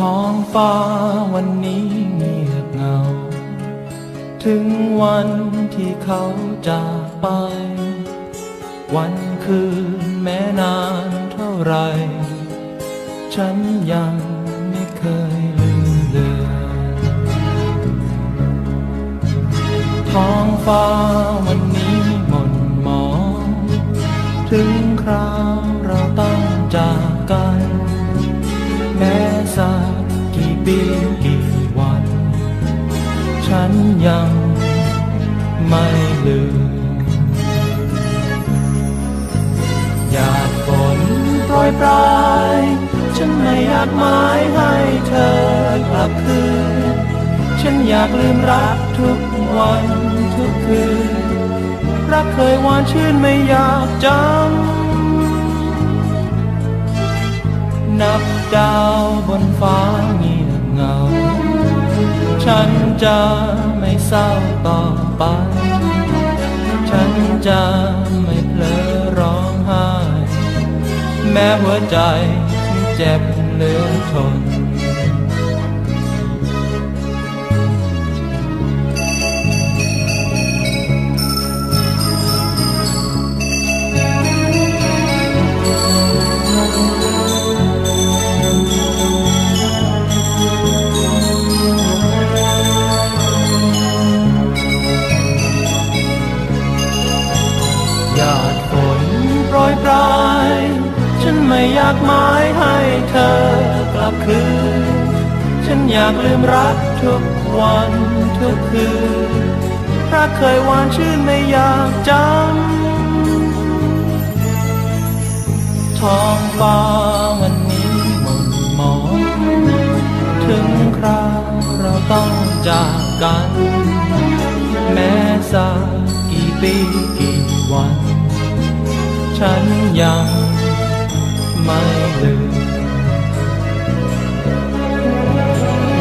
ท้องฟ้าวันนี้เงียบเงา ถึงวันที่เขาจากไป วันคืนแม้นานเท่าไร ฉันยังไม่เคยลืมเลือนท้องฟ้าวันนี้หม่นหมอง ถึงคราวเราต้อง ไม่ลืมหยาดฝนโปรยปลาย ฉันไม่อยากหมายให้เธอกลับคืน ฉันอยากลืมรักทุกวันทุกคืน รักเคยหวานชื่นไม่อยากจำนับดาวบนฟ้าเงียบเงา ฉัน จะไม่เศร้าต่อไป ฉันจะไม่เพลอร้องไห้ แม้หัวใจเจ็บเหลือทน หยาดฝนโปรยปลาย ฉันไม่อยากหมายให้เธอกลับคืน ฉันอยากลืมรักทุกวันทุกคืนรักเคยหวานชื่นไม่อยากจำท้องฟ้าวันนี้หม่นหมองถึงคราวเราต้องจากกัน แม้สักกี่ ปีกี่วัน ฉันยังไม่ลืม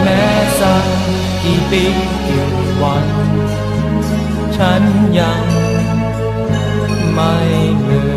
แม้สักกี่ปีกี่วัน ฉันยังไม่ลืม